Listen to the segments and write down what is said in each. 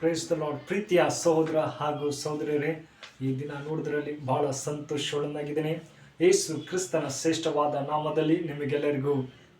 Praise the lord ಪ್ರೀತಿಯ ಸಹೋದರ ಹಾಗೂ ಸಹೋದರರೇ ಈ ದಿನ ನೋಡಿದ್ರಲ್ಲಿ ಬಹಳ ಸಂತೋಷವನ್ನಾಗಿದ್ದೇನೆ ಯೇಸು ಕ್ರಿಸ್ತನ ಶ್ರೇಷ್ಠವಾದ ನಾಮದಲ್ಲಿ ನಿಮಗೆಲ್ಲರಿಗೂ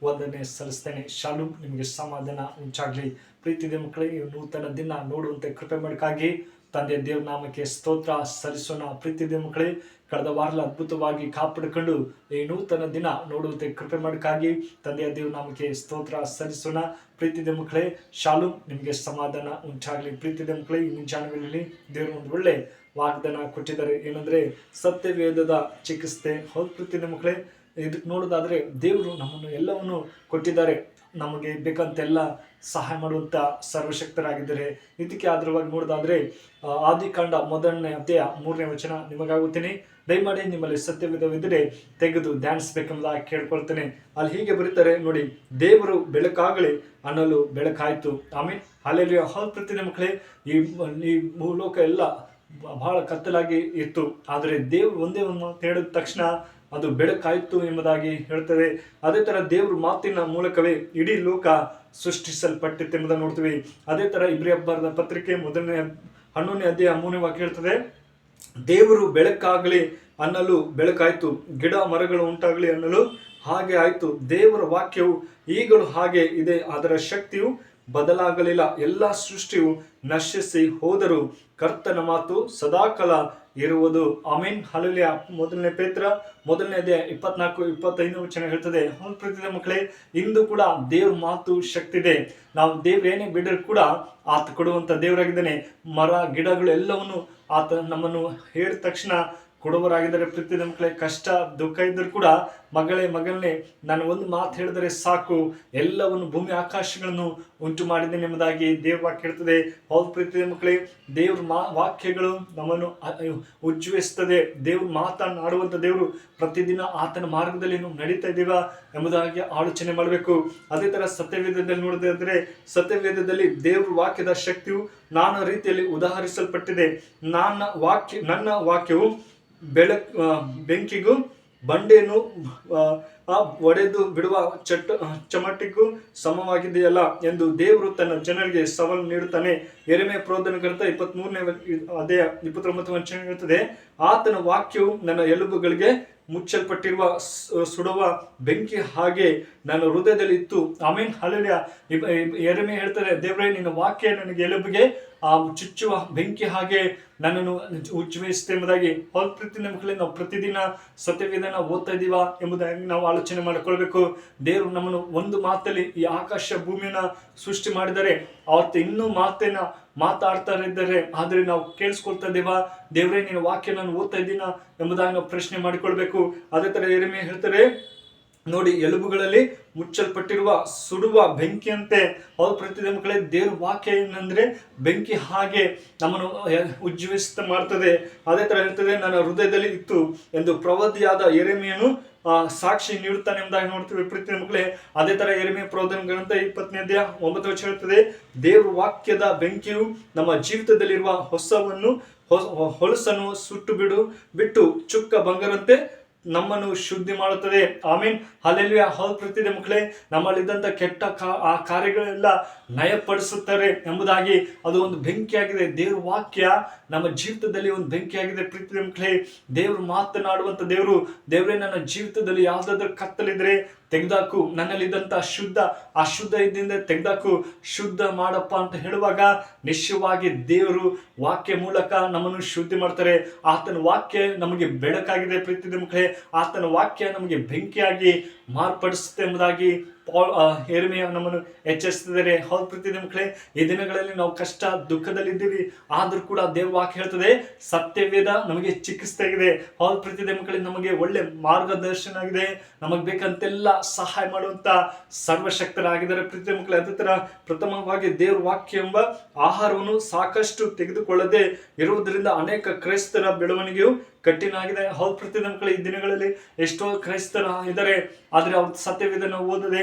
ವಂದನೆ ಸಲ್ಲಿಸ್ತೇನೆ. ಶಾಲು ನಿಮಗೆ ಸಮಾಧಾನ ಉಂಟಾಗಲಿ. ಪ್ರೀತಿದ ಮಕ್ಕಳಿಗೆ ನೂತನ ದಿನ ನೋಡುವಂತೆ ಕೃಪೆ ಮಾಡಕ್ಕಾಗಿ ತಂದೆ ದೇವನಾಮಕ್ಕೆ ಸ್ತೋತ್ರ, ಸಲ್ಲಿಸೋಣ. ಪ್ರೀತಿದೆ ಮಕ್ಕಳೇ, ಕಳೆದ ವಾರದಲ್ಲಿ ಅದ್ಭುತವಾಗಿ ಕಾಪಾಡಿಕೊಂಡು ಈ ನೂತನ ದಿನ ನೋಡುವಂತೆ ಕೃಪೆ ಮಾಡಕ್ಕಾಗಿ ತಂದೆಯ ದೇವನಾಮಕ್ಕೆ ಸ್ತೋತ್ರ, ಸಲ್ಲಿಸೋಣ. ಪ್ರೀತಿದೆ ಮಕ್ಕಳೇ ಶಾಲು ನಿಮಗೆ ಸಮಾಧಾನ ಉಂಟಾಗಲಿ. ಪ್ರೀತಿದೆ ಮಕ್ಕಳೇ ಈ ಮುಂಜಾನೆ ವೇಳೆಯಲ್ಲಿ ದೇವರು ಒಂದು ಒಳ್ಳೆ ವಾಗ್ದಾನ ಕೊಟ್ಟಿದ್ದಾರೆ. ಏನಂದ್ರೆ, ಸತ್ಯವೇದದ ಚಿಕಿತ್ಸೆ. ಹೌದು ಪ್ರೀತಿದೆ ಮಕ್ಕಳೇ, ಇದಕ್ಕೆ ನೋಡೋದಾದ್ರೆ ದೇವರು ನಮ್ಮನ್ನು ಎಲ್ಲವನ್ನು ಕೊಟ್ಟಿದ್ದಾರೆ. ನಮಗೆ ಬೇಕಂತೆಲ್ಲ ಸಹಾಯ ಮಾಡುವಂಥ ಸರ್ವಶಕ್ತರಾಗಿದ್ದಾರೆ. ಇದಕ್ಕೆ ಆಧಾರವಾಗಿ ನೋಡೋದಾದರೆ ಆದಿಕಾಂಡ ಮೊದಲನೇ ಅಧ್ಯಾಯ ಮೂರನೇ ವಚನ ನಿಮಗಾಗುತ್ತೇನೆ. ದಯಮಾಡಿ ನಿಮ್ಮಲ್ಲಿ ಸತ್ಯವಿಧವಿದ್ದರೆ ತೆಗೆದು ಧ್ಯಾನಿಸ್ಬೇಕೆಂಬುದಾಗಿ ಕೇಳ್ಕೊಳ್ತೇನೆ. ಅಲ್ಲಿ ಹೀಗೆ ಬರೀತಾರೆ, ನೋಡಿ, ದೇವರು ಬೆಳಕಾಗಲಿ ಅನ್ನಲು ಬೆಳಕಾಯಿತು. ಆಮೇಲೆ ಅಲ್ಲೆಲ್ಲಿ ಹಾಲ್ ಪ್ರತಿ ಮಕ್ಕಳೇ, ಈ ಈ ಭೂಲೋಕ ಎಲ್ಲ ಬಹಳ ಕತ್ತಲಾಗಿ ಇತ್ತು. ಆದರೆ ದೇವರು ಒಂದೇ ಒಂದು ಹೇಳಿದ ತಕ್ಷಣ ಅದು ಬೆಳಕಾಯಿತು ಎಂಬುದಾಗಿ ಹೇಳ್ತದೆ. ಅದೇ ಥರ ದೇವ್ರ ಮಾತಿನ ಮೂಲಕವೇ ಇಡೀ ಲೋಕ ಸೃಷ್ಟಿಸಲ್ಪಟ್ಟಿತ್ತು ಎಂಬುದನ್ನು ನೋಡ್ತೀವಿ. ಅದೇ ಥರ ಇಬ್ರಿ ಹಬ್ಬದ ಪತ್ರಿಕೆ ಮೊದಲನೇ ಹನ್ನೊಂದನೇ ಅಧ್ಯಾಯ ಮೂರನೇ ವಾಕ್ಯ ಹೇಳ್ತದೆ, ದೇವರು ಬೆಳಕಾಗಲಿ ಅನ್ನಲು ಬೆಳಕಾಯಿತು, ಗಿಡ ಮರಗಳು ಉಂಟಾಗಲಿ ಅನ್ನಲು ಹಾಗೆ ಆಯಿತು. ದೇವರ ವಾಕ್ಯವು ಈಗಲೂ ಹಾಗೆ ಇದೆ, ಅದರ ಶಕ್ತಿಯು ಬದಲಾಗಲಿಲ್ಲ. ಎಲ್ಲ ಸೃಷ್ಟಿಯು ನಶಿಸಿ ಹೋದರೂ ಕರ್ತನ ಮಾತು ಸದಾಕಾಲ ಇರುವುದು. ಅಮೀನ್ ಹಲಲಿಯ ಮೊದಲನೇ ಪೇತ್ರ, ಮೊದಲನೇ ಅಧ್ಯಾಯ ಇಪ್ಪತ್ನಾಲ್ಕು, ಇಪ್ಪತ್ತೈದು ವಚನ ಹೇಳ್ತದೆ. ಹೌದು ಪ್ರೀತಿಯ ಮಕ್ಕಳೇ, ಇಂದು ಕೂಡ ದೇವ್ರ ಮಾತು ಶಕ್ತಿ ಇದೆ ನಾವು ದೇವ್ರ ಏನೇ ಬಿಡರು ಕೂಡ ಆತ ಕೊಡುವಂತ ದೇವರಾಗಿದ್ದಾನೆ. ಮರ ಗಿಡಗಳು ಎಲ್ಲವನ್ನು ಆತ ನಮ್ಮನ್ನು ಹೇಳಿದ ತಕ್ಷಣ ಕೊಡುವರಾಗಿದ್ದಾರೆ ಪ್ರೀತಿ ಮಕ್ಕಳೇ ಕಷ್ಟ, ದುಃಖ ಇದ್ದರೂ ಕೂಡ ಮಗಳೇ ಮಗನೇ ನಾನು ಒಂದು ಮಾತು ಹೇಳಿದರೆ ಸಾಕು. ಎಲ್ಲವನ್ನು ಭೂಮಿ ಆಕಾಶಗಳನ್ನು ಉಂಟು ಮಾಡಿದ್ದೇನೆ ಎಂಬುದಾಗಿ ದೇವ್ರ ವಾಕ್ಯ ಹೇಳ್ತದೆ. ಹೌದು ಪ್ರೀತಿ ಮಕ್ಕಳೇ, ದೇವ್ರ ಮಾ ವಾಕ್ಯಗಳು ನಮ್ಮನ್ನು ಉಜ್ವಲಿಸ್ತದೆ ದೇವ್ರ ಮಾತನಾಡುವಂಥ ದೇವರು ಪ್ರತಿದಿನ ಆತನ ಮಾರ್ಗದಲ್ಲಿ ನಾವು ನಡೀತಾ ಇದ್ದೀವ ಎಂಬುದಾಗಿ ಆಲೋಚನೆ ಮಾಡಬೇಕು. ಅದೇ ಥರ ಸತ್ಯವೇದದಲ್ಲಿ ನೋಡೋದಾದರೆ ಸತ್ಯವೇದದಲ್ಲಿ ದೇವ್ರ ವಾಕ್ಯದ ಶಕ್ತಿಯು ನಾನಾ ರೀತಿಯಲ್ಲಿ ಉದಾಹರಿಸಲ್ಪಟ್ಟಿದೆ. ನನ್ನ ವಾಕ್ಯ ನನ್ನ ವಾಕ್ಯವು ಬೆಳಕ್ ಬೆಂಕಿಗೂ ಬಂಡೆಯನ್ನು ಒಡೆದು ಬಿಡುವ ಚಟ್ಟ ಚಮಟಿಗೂ ಸಮವಾಗಿದೆಯಲ್ಲ ಎಂದು ದೇವರು ತನ್ನ ಜನರಿಗೆ ಸವಾಲು ನೀಡುತ್ತಾನೆ. ಎರೆಮೆ ಪ್ರೋಧನಕರ್ತ ಇಪ್ಪತ್ತ್ ಮೂರನೇ ಅದೇ ಇಪ್ಪತ್ತೊಂಬತ್ತು ವಚನ ಇರುತ್ತದೆ ಆತನ ವಾಕ್ಯವು ನನ್ನ ಎಲುಬುಗಳಿಗೆ ಮುಚ್ಚಲ್ಪಟ್ಟಿರುವ ಸುಡುವ ಬೆಂಕಿ ಹಾಗೆ ನನ್ನ ಹೃದಯದಲ್ಲಿ ಇತ್ತು ಆಮೇನ್ ಹಳೆಯ ಎರೆಮೆ ಹೇಳ್ತಾರೆ ದೇವರೇ, ನಿನ್ನ ವಾಕ್ಯ ನನಗೆ ಎಲುಬಿಗೆ ಆ ಚುಚ್ಚುವ ಬೆಂಕಿ ಹಾಗೆ ನನ್ನನ್ನು ಉಜ್ವಯಿಸುತ್ತೆ ಎಂಬುದಾಗಿ ಪ್ರತಿ ಮಕ್ಕಳೇ ನಾವು ಪ್ರತಿದಿನ ಸತ್ಯವೇದನ ಓದ್ತಾ ಇದೀವ ಎಂಬುದಾಗಿ ನಾವು ಆಲೋಚನೆ ಮಾಡಿಕೊಳ್ಬೇಕು. ದೇವರು ನಮ್ಮನ್ನು ಒಂದು ಮಾತಲ್ಲಿ ಈ ಆಕಾಶ ಭೂಮಿಯನ್ನ ಸೃಷ್ಟಿ ಮಾಡಿದರೆ, ಅವತ್ತು ಇನ್ನೂ ಮಾತೇನ ಮಾತಾಡ್ತಾ ಇದ್ದಾರೆ. ಆದರೆ ನಾವು ಕೇಳಿಸ್ಕೊಳ್ತಾ ಇದ್ದೀವ, ದೇವರೇ ನೀನು ವಾಕ್ಯ ನಾನು ಓದ್ತಾ ಇದ್ದೀನ ಎಂಬುದಾಗಿ ನಾವು ಪ್ರಶ್ನೆ ಮಾಡಿಕೊಳ್ಬೇಕು. ಅದೇ ತರ ಎರೆಮೆ ಹೇಳ್ತಾರೆ ನೋಡಿ, ಎಲುಬುಗಳಲ್ಲಿ ಮುಚ್ಚಲ್ಪಟ್ಟಿರುವ ಸುಡುವ ಬೆಂಕಿಯಂತೆ ಅವ್ರ ಪ್ರತಿದಿನ ಮಕ್ಕಳೇ ದೇವ್ರ ವಾಕ್ಯ ಏನಂದ್ರೆ, ಬೆಂಕಿ ಹಾಗೆ ನಮ್ಮನ್ನು ಉಜ್ಜೀವಿಸ್ತ ಮಾಡ್ತದೆ. ಅದೇ ತರ ಹೇಳ್ತದೆ, ನನ್ನ ಹೃದಯದಲ್ಲಿ ಇತ್ತು ಎಂದು ಪ್ರವಾದಿಯಾದ ಎರೆಮೆಯನ್ನು ಸಾಕ್ಷಿ ನೀಡುತ್ತಾನೆ ಎಂಬುದಾಗಿ ನೋಡ್ತೀವಿ ಪ್ರೀತಿ ಮಕ್ಕಳೇ. ಅದೇ ತರ ಎರಿಮೆ ಪ್ರೋಧನ ಗ್ರಂಥ ಇಪ್ಪತ್ತನೇ ಅಧ್ಯಾಯ ಒಂಬತ್ತು ವರ್ಷ ಹೇಳ್ತದೆ, ದೇವ್ರ ವಾಕ್ಯದ ಬೆಂಕಿಯು ನಮ್ಮ ಜೀವಿತದಲ್ಲಿರುವ ಹೊಸವನ್ನು, ಹೊಸ- ಹೊಲಸನ್ನು ಸುಟ್ಟು ಬಿಡು, ಬಿಟ್ಟು ಚುಕ್ಕ ಬಂಗಾರಂತೆ ನಮ್ಮನ್ನು ಶುದ್ಧಿ ಮಾಡುತ್ತದೆ. ಆಮೀನ್. ಅಲ್ಲೆಲ್ಲಿ ಹೌದು ಪ್ರತಿದೆ ಮಕ್ಕಳೇ, ನಮ್ಮಲ್ಲಿದ್ದಂಥ ಕೆಟ್ಟ ಕಾ, ಆ ಕಾರ್ಯಗಳೆಲ್ಲ ನಯಪಡಿಸುತ್ತಾರೆ ಎಂಬುದಾಗಿ ಅದು ಒಂದು ಬೆಂಕಿಯಾಗಿದೆ. ದೇವ್ರ ವಾಕ್ಯ ನಮ್ಮ ಜೀವಿತದಲ್ಲಿ ಒಂದು ಬೆಂಕಿಯಾಗಿದೆ ಪ್ರೀತಿಯ ಮಕ್ಕಳೇ. ದೇವರು ಮಾತನಾಡುವಂಥ ದೇವರು, ದೇವರೇ ನನ್ನ ಜೀವಿತದಲ್ಲಿ ಯಾವುದಾದ್ರೂ ಕತ್ತಲಿದ್ರೆ ತೆಗೆದಾಕು, ನನ್ನಲ್ಲಿದ್ದಂಥ ಶುದ್ಧ ಆ ಶುದ್ಧ ಇದ್ದಿಂದ ತೆಗೆದಾಕು, ಶುದ್ಧ ಮಾಡಪ್ಪ ಅಂತ ಹೇಳುವಾಗ ನಿಶ್ಚಯವಾಗಿ ದೇವರು ವಾಕ್ಯ ಮೂಲಕ ನಮ್ಮನ್ನು ಶುದ್ಧಿ ಮಾಡ್ತಾರೆ. ಆತನ ವಾಕ್ಯ ನಮಗೆ ಬೆಳಕಾಗಿದೆ ಪ್ರೀತಿ ಮಕ್ಕಳೇ. ಆತನ ವಾಕ್ಯ ನಮಗೆ ಬೆಂಕಿಯಾಗಿ ಮಾರ್ಪಡಿಸುತ್ತೆ ಎಂಬುದಾಗಿ ಪಾಲ್ ಆ, ಯೆರೆಮೀಯ ನಮ್ಮನ್ನು ಎಚ್ಚರಿಸ್ತಿದ್ದಾರೆ ಹೌದು ಪ್ರತಿ ಮಕ್ಕಳೇ ಈ ದಿನಗಳಲ್ಲಿ ನಾವು ಕಷ್ಟ ದುಃಖದಲ್ಲಿದ್ದೀವಿ. ಆದರೂ ಕೂಡ ದೇವ್ರ ವಾಕ್ಯ ಹೇಳ್ತದೆ ಸತ್ಯವೇದ ನಮಗೆ ಚಿಕಿತ್ಸೆ ಆಗಿದೆ. ಹೌದು ಪ್ರತಿ ಮಕ್ಕಳೇ ನಮಗೆ ಒಳ್ಳೆ ಮಾರ್ಗದರ್ಶನ ಆಗಿದೆ. ನಮಗೆ ಬೇಕಂತೆಲ್ಲ ಸಹಾಯ ಮಾಡುವಂತ ಸರ್ವಶಕ್ತರಾಗಿದ್ದಾರೆ ಪ್ರತಿ ಮಕ್ಕಳೇ ಅದೇ ಪ್ರಥಮವಾಗಿ ದೇವ್ರ ವಾಕ್ಯ ಎಂಬ ಆಹಾರವನ್ನು ಸಾಕಷ್ಟು ತೆಗೆದುಕೊಳ್ಳದೆ ಇರುವುದರಿಂದ ಅನೇಕ ಕ್ರೈಸ್ತರ ಬೆಳವಣಿಗೆಯು ಕಠಿಣ ಆಗಿದೆ. ಹೌದು ಪ್ರತಿ ಮಕ್ಕಳು ಈ ದಿನಗಳಲ್ಲಿ ಎಷ್ಟೋ ಕ್ರೈಸ್ತರ ಇದ್ದಾರೆ. ಆದ್ರೆ ಅವ್ರ ಸತ್ಯವೇದನ ಓದದೆ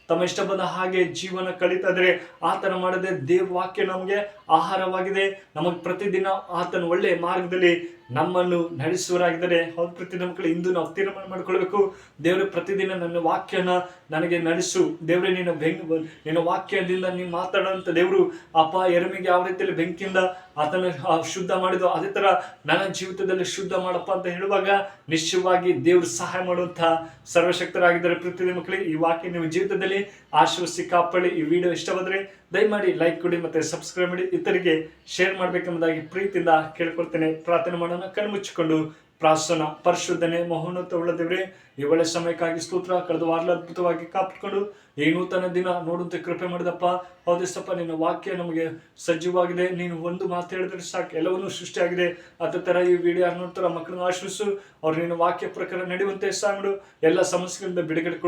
ತಮ್ಮ ಇಷ್ಟ ಬಂದ ಹಾಗೆ ಜೀವನ ಕಳೀತಾದ್ರೆ ಆತನ ಮಾಡದೆ ದೇವ ವಾಕ್ಯ ನಮಗೆ ಆಹಾರವಾಗಿದೆ. ನಮಗೆ ಪ್ರತಿದಿನ ಆತನ ಒಳ್ಳೆಯ ಮಾರ್ಗದಲ್ಲಿ ನಮ್ಮನ್ನು ನಡೆಸುವರಾಗಿದ್ದಾರೆ ಹೌದು ಪ್ರತಿದಿನ ಮಕ್ಕಳು, ಇಂದು ನಾವು ತೀರ್ಮಾನ ಮಾಡ್ಕೊಳ್ಬೇಕು. ದೇವರು, ಪ್ರತಿದಿನ ನನ್ನ ವಾಕ್ಯನ ನನಗೆ ನಡೆಸು. ದೇವರೇ, ನಿನ್ನ ಬೆಂಗ್, ನಿನ್ನ ವಾಕ್ಯದಿಂದ ನೀನು ಮಾತಾಡೋಂಥ ದೇವರು ಅಪ್ಪ ಎರಮಿಗೆ ಯಾವ ರೀತಿಯಲ್ಲಿ ಬೆಂಕಿಯಿಂದ ಆತನ ಶುದ್ಧ ಮಾಡಿದ್ರು ಅದೇ ಥರ ನನ್ನ ಜೀವಿತದಲ್ಲಿ ಶುದ್ಧ ಮಾಡಪ್ಪ ಅಂತ ಹೇಳುವಾಗ ನಿಶ್ಚಯವಾಗಿ ದೇವರು ಸಹಾಯ ಮಾಡುವಂಥ ಸರ್ವಶಕ್ತರಾಗಿದ್ದಾರೆ ಪ್ರತಿದಿನ ಮಕ್ಕಳಿಗೆ ಈ ವಾಕ್ಯ ನಿಮ್ಮ ಜೀವಿತದಲ್ಲಿ ಆಶ್ವಸಿ ಕಾಪಾಡಿ ಈ ವಿಡಿಯೋ ಇಷ್ಟ ಬಂದ್ರೆ ದಯಮಾಡಿ ಲೈಕ್ ಕೊಡಿ ಮತ್ತೆ ಸಬ್ಸ್ಕ್ರೈಬ್ ಮಾಡಿ ಇತರಿಗೆ ಶೇರ್ ಮಾಡಬೇಕೆಂಬುದಾಗಿ ಪ್ರೀತಿಯಿಂದ ಕೇಳ್ಕೊಳ್ತೇನೆ. ಪ್ರಾರ್ಥನೆ ಮಾಡೋಣ ಕಣ್ಮುಚ್ಚಿಕೊಂಡು ಪ್ರಾರ್ಥನಾ ಪರಿಶುದ್ಧನೆ, ಮಹೋನ್ನತ ಉಳ್ಳ ದೇವರೇ ಈ ಒಳ್ಳೆ ಸಮಯಕ್ಕಾಗಿ ಸ್ತೋತ್ರ, ಕಳೆದ ವಾರಲ ಅದ್ಭುತವಾಗಿ ಕಾಪಾಡಿಕೊಂಡು ಈ ನೂತನ ದಿನ ನೋಡುವಂತೆ ಕೃಪೆ ಮಾಡಿದಪ್ಪ. ಹೌದಷ್ಟಪ್ಪ, ನಿನ್ನ ವಾಕ್ಯ ನಮಗೆ ಸಜ್ಜುವಾಗಿದೆ. ನೀನು ಒಂದು ಮಾತು ಹೇಳಿದ್ರೆ ಸಾಕು. ಎಲ್ಲವನ್ನೂ ಸೃಷ್ಟಿಯಾಗಿದೆ. ಅದೇ ಥರ ಈ ವಿಡಿಯೋ ನೋಡ್ತಾರ ಮಕ್ಕಳನ್ನು ಆಶ್ರಯಿಸು ಅವ್ರು ನಿನ್ನ ವಾಕ್ಯ ಪ್ರಕಾರ ನಡೆಯುವಂತೆ ಸಾಂಗ್ಡು ಎಲ್ಲ ಸಮಸ್ಯೆಗಳಿಂದ ಬಿಡುಗಡೆ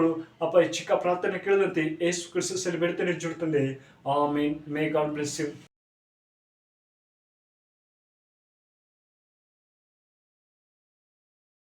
ಅಪ್ಪ, ಈ ಚಿಕ್ಕ ಪ್ರಾರ್ಥನೆ ಕೇಳಿದಂತೆ ಏಸು ಕ್ರಿಸ್ತಲ್ಲಿ ಬಿಡ್ತೇನೆ ಜುಡ್ತಂದೆ may may God bless you